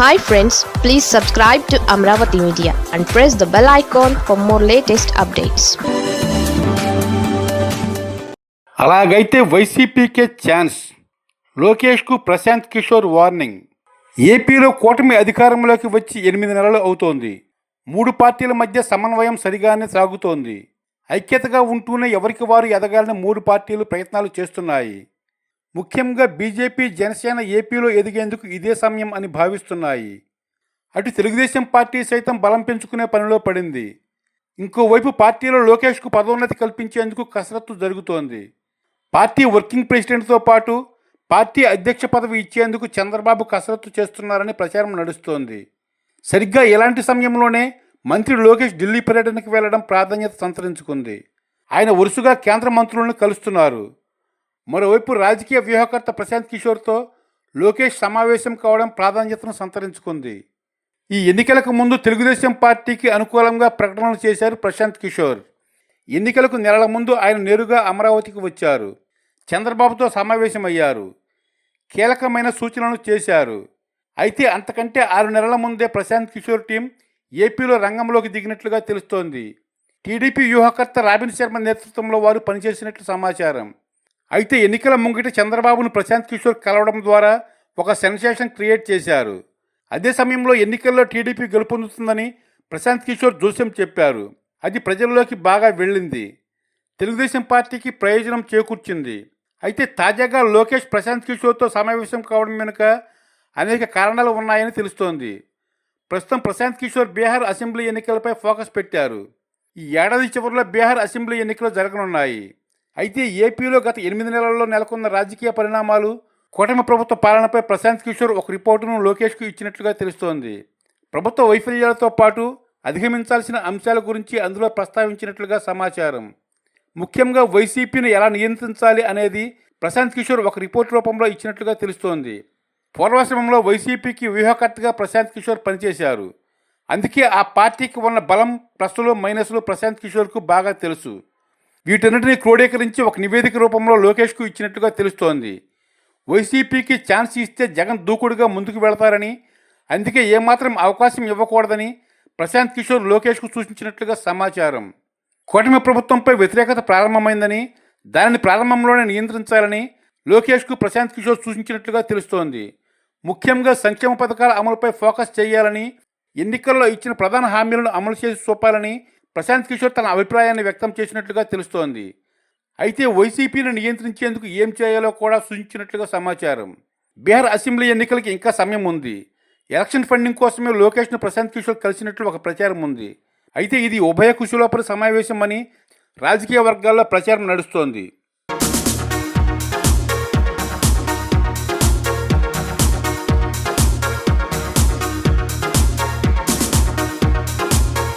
Hi friends please subscribe to Amaravati media and press the bell icon for more latest updates అలాగైతే వైసీపీకే chance లోకేష్కు Prashant Kishor warning ఏపీలో కూటమి అధికారంలోకి వచ్చి ఎనిమిది నెలలు అవుతోంది. మూడు పార్టీల మధ్య సమన్వయం సరిగానే సాగుతోంది. ఐక్యతగా ఉంటూనే ఎవరికి వారు ఎదగాలని మూడు పార్టీలు ప్రయత్నాలు చేస్తున్నాయి. ముఖ్యంగా బీజేపీ జనసేన ఏపీలో ఎదిగేందుకు ఇదే సమయం అని భావిస్తున్నాయి. అటు తెలుగుదేశం పార్టీ సైతం బలం పెంచుకునే పనిలో పడింది. ఇంకోవైపు పార్టీలో లోకేష్కు పదోన్నతి కల్పించేందుకు కసరత్తు జరుగుతోంది. పార్టీ వర్కింగ్ ప్రెసిడెంట్తో పాటు పార్టీ అధ్యక్ష పదవి ఇచ్చేందుకు చంద్రబాబు కసరత్తు చేస్తున్నారని ప్రచారం నడుస్తోంది. సరిగ్గా ఇలాంటి సమయంలోనే మంత్రి లోకేష్ ఢిల్లీ పర్యటనకు వెళ్ళడం ప్రాధాన్యత సంతరించుకుంది. ఆయన వరుసగా కేంద్ర మంత్రులను కలుస్తున్నారు. మరోవైపు రాజకీయ వ్యూహకర్త ప్రశాంత్ కిషోర్తో లోకేష్ సమావేశం కావడం ప్రాధాన్యతను సంతరించుకుంది. ఈ ఎన్నికలకు ముందు తెలుగుదేశం పార్టీకి అనుకూలంగా ప్రకటనలు చేశారు ప్రశాంత్ కిషోర్. ఎన్నికలకు నెలల ముందు ఆయన నేరుగా అమరావతికి వచ్చారు. చంద్రబాబుతో సమావేశమయ్యారు. కీలకమైన సూచనలు చేశారు. అయితే అంతకంటే ఆరు నెలల ముందే ప్రశాంత్ కిషోర్ టీం ఏపీలో రంగంలోకి దిగినట్లుగా తెలుస్తోంది. టీడీపీ వ్యూహకర్త రాబిన్ శర్మ నేతృత్వంలో వారు పనిచేసినట్లు సమాచారం. అయితే ఎన్నికల ముంగిట చంద్రబాబును ప్రశాంత్ కిషోర్ కలవడం ద్వారా ఒక సెన్సేషన్ క్రియేట్ చేశారు. అదే సమయంలో ఎన్నికల్లో టీడీపీ గెలుపొందుతుందని ప్రశాంత్ కిషోర్ జోస్యం చెప్పారు. అది ప్రజల్లోకి బాగా వెళ్ళింది. తెలుగుదేశం పార్టీకి ప్రయోజనం చేకూర్చింది. అయితే తాజాగా లోకేష్ ప్రశాంత్ కిషోర్తో సమావేశం కావడం వెనుక అనేక కారణాలు ఉన్నాయని తెలుస్తోంది. ప్రస్తుతం ప్రశాంత్ కిషోర్ బీహార్ అసెంబ్లీ ఎన్నికలపై ఫోకస్ పెట్టారు. ఈ ఏడాది చివరిలో బీహార్ అసెంబ్లీ ఎన్నికలు జరగనున్నాయి. అయితే ఏపీలో గత ఎనిమిది నెలల్లో నెలకొన్న రాజకీయ పరిణామాలు కూటమి ప్రభుత్వ పాలనపై ప్రశాంత్ కిషోర్ ఒక రిపోర్టును లోకేష్కు ఇచ్చినట్లుగా తెలుస్తోంది. ప్రభుత్వ వైఫల్యాలతో పాటు అధిగమించాల్సిన అంశాల గురించి అందులో ప్రస్తావించినట్లుగా సమాచారం. ముఖ్యంగా వైసీపీని ఎలా నియంత్రించాలి అనేది ప్రశాంత్ కిషోర్ ఒక రిపోర్ట్ రూపంలో ఇచ్చినట్లుగా తెలుస్తోంది. పూర్వాశ్రమంలో వైసీపీకి వ్యూహకర్తగా ప్రశాంత్ కిషోర్ పనిచేశారు. అందుకే ఆ పార్టీకి ఉన్న బలం ప్లస్లు మైనస్లు ప్రశాంత్ కిషోర్కు బాగా తెలుసు. వీటన్నిటిని క్రోడీకరించి ఒక నివేదిక రూపంలో లోకేష్కు ఇచ్చినట్టుగా తెలుస్తోంది. వైసీపీకి ఛాన్స్ ఇస్తే జగన్ దూకుడుగా ముందుకు వెళతారని అందుకే ఏమాత్రం అవకాశం ఇవ్వకూడదని ప్రశాంత్ కిషోర్ లోకేష్కు సూచించినట్లుగా సమాచారం. కూటమి ప్రభుత్వంపై వ్యతిరేకత ప్రారంభమైందని దానిని ప్రారంభంలోనే నియంత్రించాలని లోకేష్కు ప్రశాంత్ కిషోర్ సూచించినట్లుగా తెలుస్తోంది. ముఖ్యంగా సంక్షేమ పథకాల అమలుపై ఫోకస్ చేయాలని ఎన్నికల్లో ఇచ్చిన ప్రధాన హామీలను అమలు చేసి చూపాలని ప్రశాంత్ కిషోర్ తన అభిప్రాయాన్ని వ్యక్తం చేసినట్లుగా తెలుస్తోంది. అయితే వైసీపీని నియంత్రించేందుకు ఏం చేయాలో కూడా సూచించినట్లుగా సమాచారం. బీహార్ అసెంబ్లీ ఎన్నికలకి ఇంకా సమయం ఉంది. ఎలక్షన్ ఫండింగ్ కోసమే లోకేష్ను ప్రశాంత్ కిషోర్ కలిసినట్లు ఒక ప్రచారం ఉంది. అయితే ఇది ఉభయ కుశలోపరి సమావేశం అని రాజకీయ వర్గాల్లో ప్రచారం నడుస్తోంది.